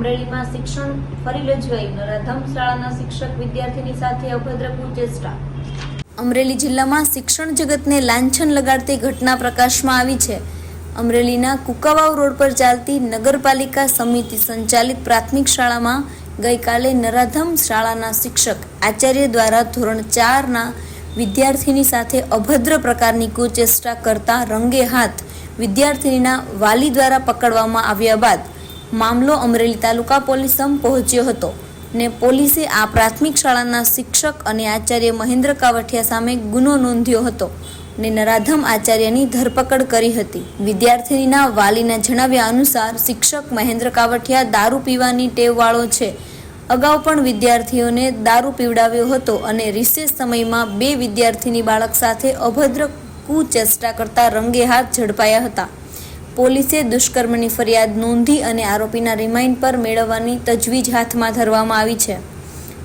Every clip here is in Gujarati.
અમરેલીમાં શિક્ષણ ફરી લજવાયું નરાધમ શાળાના શિક્ષક વિદ્યાર્થીની સાથે અભદ્ર કુચેષ્ટા. અમરેલી જિલ્લામાં શિક્ષણ જગતને લાંછન લગાડતી ઘટના પ્રકાશમાં આવી છે. અમરેલીના કુકાવાવ રોડ પર ચાલતી નગરપાલિકા સમિતિ સંચાલિત પ્રાથમિક શાળામાં ગઈકાલે નરાધમ શાળાના શિક્ષક આચાર્ય દ્વારા ધોરણ ચારના વિદ્યાર્થીની સાથે અભદ્ર પ્રકારની કુચેષ્ટા કરતા રંગે હાથ વિદ્યાર્થીનીના વાલી દ્વારા પકડવામાં આવ્યા બાદ મામલો અમરેલી તાલુકા પોલીસ પહોંચ્યો હતો ને પોલીસે આ પ્રાથમિક શાળાના શિક્ષક અને આચાર્ય મહેન્દ્ર કાવઠિયા સામે ગુનો નોંધ્યો હતો ને નરાધમ આચાર્યની ધરપકડ કરી હતી. વિદ્યાર્થીનીના વાલીના જણાવ્યા અનુસાર શિક્ષક મહેન્દ્ર કાવઠિયા દારૂ પીવાની ટેવવાળો છે. અગાઉ પણ વિદ્યાર્થીઓને દારૂ પીવડાવ્યો હતો અને રિસેસ સમયમાં બે વિદ્યાર્થીની બાળક સાથે અભદ્ર કુચેષ્ટા કરતા રંગે હાથ ઝડપાયા હતા. પોલીસે દુષ્કર્મની ફરિયાદ નોંધી અને આરોપીના રિમાઇન્ડ પર મેળવવાની તજવીજ હાથમાં ધરવામાં આવી છે.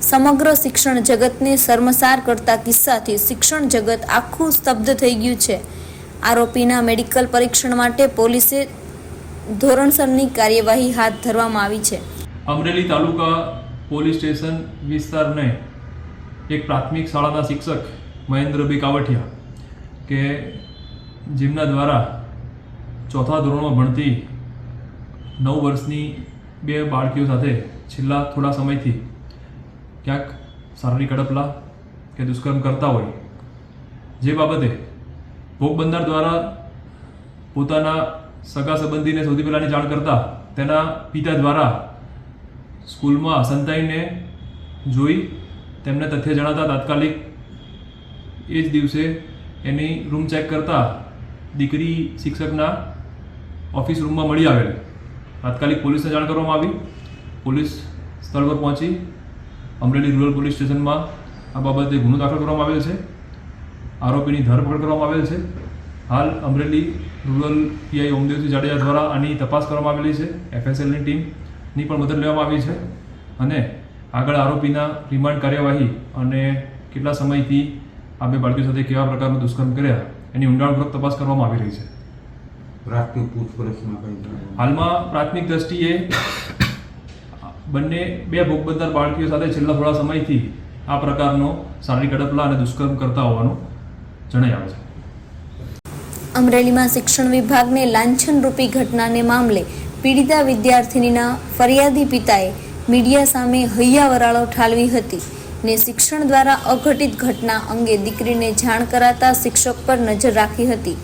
સમગ્ર શિક્ષણ જગતને શર્મસાર કરતા કિસ્સાથી શિક્ષણ જગત આખું સ્તબ્ધ થઈ ગયું છે. આરોપીના મેડિકલ પરીક્ષણ માટે પોલીસે ધોરણસરની કાર્યવાહી હાથ ધરવામાં આવી છે. અમરેલી તાલુકા પોલીસ સ્ટેશન વિસ્તારને એક પ્રાથમિક શાળાના શિક્ષક મહેન્દ્રભાઈ કાવઠિયા કે જેમના દ્વારા ચોથા ધોરણમાં ભણતી નવ વર્ષની બે બાળકીઓ સાથે છેલ્લા થોડા સમયથી ક્યાંક શારીરિક અડપલા કે દુષ્કર્મ કરતા હોય. જે બાબતે ભોગ બંધાર દ્વારા પોતાના સગા સંબંધીને સૌથી પહેલાંની જાણ કરતા તેના પિતા દ્વારા સ્કૂલમાં સંતાઈને જોઈ તેમને તથ્ય જણાતા તાત્કાલિક એ જ દિવસે એની રૂમ ચેક કરતા દીકરી શિક્ષકના ઓફિસ રૂમમાં મળી આવેલ. તાત્કાલિક પોલીસને જાણ કરવામાં આવી. પોલીસ સ્થળ પર પહોંચી અમરેલી રૂરલ પોલીસ સ્ટેશનમાં આ બાબતે ગુનો દાખલ કરવામાં આવેલ છે. આરોપીની ધરપકડ કરવામાં આવેલ છે. હાલ અમરેલી રૂરલ પીઆઈ ઓમદેવજી જાડેજા દ્વારા આની તપાસ કરવામાં આવેલી છે. એફએસએલની ટીમની પણ મદદ લેવામાં આવી છે અને આગળ આરોપીના રિમાન્ડ કાર્યવાહી અને કેટલા સમયથી આ બે બાળકીઓ સાથે કેવા પ્રકારનું દુષ્કર્મ કર્યા એની ઊંડાણપૂર્વક તપાસ કરવામાં આવી રહી છે. પ્રાથમિક પૂછપરછમાં કઈ હાલમાં પ્રાથમિક દ્રષ્ટિએ બંને બે ભોગ બાળકીઓ સાથે છેલ્લા થોડા સમયથી આ પ્રકારનો શારીરિક અડપલા અને દુષ્કર્મ કરતા હોવાનું જણાઈ આવે છે. અમરેલીમાં શિક્ષણ વિભાગને લાંછનરૂપી ઘટનાને મામલે પીડિતા વિદ્યાર્થિનીના ફરિયાદી પિતાએ મીડિયા સામે હૈયાવરાળો ઠાલવી હતી ને શિક્ષણ દ્વારા અઘટિત ઘટના અંગે દીકરીને જાણ કરાતા શિક્ષક પર નજર રાખી હતી.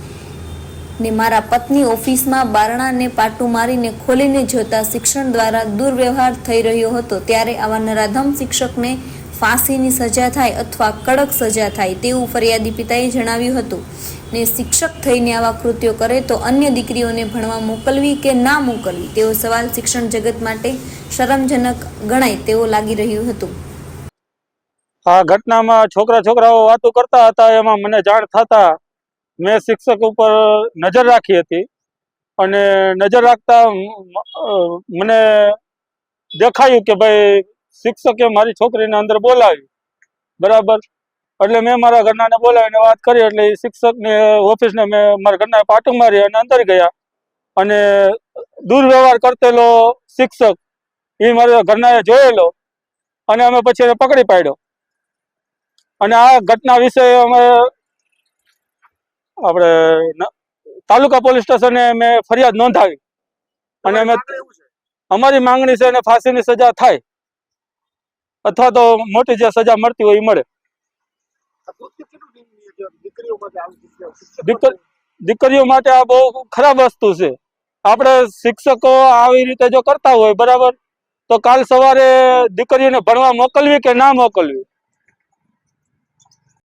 ને મારા પત્ની ઓફિસમાં બારણાને પાટું મારીને ખોલીને જોતા શિક્ષણ દ્વારા દુર્વ્યવહાર થઈ રહ્યો હતો. ત્યારે આવા નરાધમ શિક્ષકને ફાંસીની સજા થાય અથવા કડક સજા થાય તેવું ફરિયાદી પિતાએ જણાવ્યું હતું. ને શિક્ષક થઈને આવા કૃત્યો કરે તો અન્ય દીકરીઓને ભણવા મોકલવી કે ના મોકલવી તેવો સવાલ શિક્ષણ જગત માટે શરમજનક ગણાય તેવો લાગી રહ્યું હતું. આ ઘટનામાં છોકરા છોકરાઓ વાતો કરતા હતા, એમાં મને જાણ થતા મેં શિક્ષક ઉપર નજર રાખી હતી અને નજર રાખતા મને દેખાયું કે ભાઈ શિક્ષકે મારી છોકરીને અંદર બોલાવી બરાબર? એટલે મેં મારા ઘરનાને બોલાવીને વાત કરી, એટલે એ શિક્ષકને ઓફિસને મેં મારા ઘરના પાટું મારી અને અંદર ગયા. અને દુર્વ્યવહાર કરતેલો શિક્ષક એ મારા ઘરનાએ જોયેલો અને અમે પછી એને પકડી પાડ્યો. અને આ ઘટના વિશે અમે આપણે તાલુકા પોલીસ સ્ટેશને મેં ફરિયાદ નોંધાવી. અને અમે અમારી માંગણી છે એને ફાંસીની સજા થાય. અથવા તો મોટી જે સજા મળતી હોય એ મળે. દીકર- દીકરીઓ માટે આ બહુ ખરાબ વસ્તુ છે. આપણે શિક્ષકો આવી રીતે જો કરતા હોય બરાબર? તો કાલ સવારે દીકરીઓને ભણવા મોકલવી કે ના મોકલવી?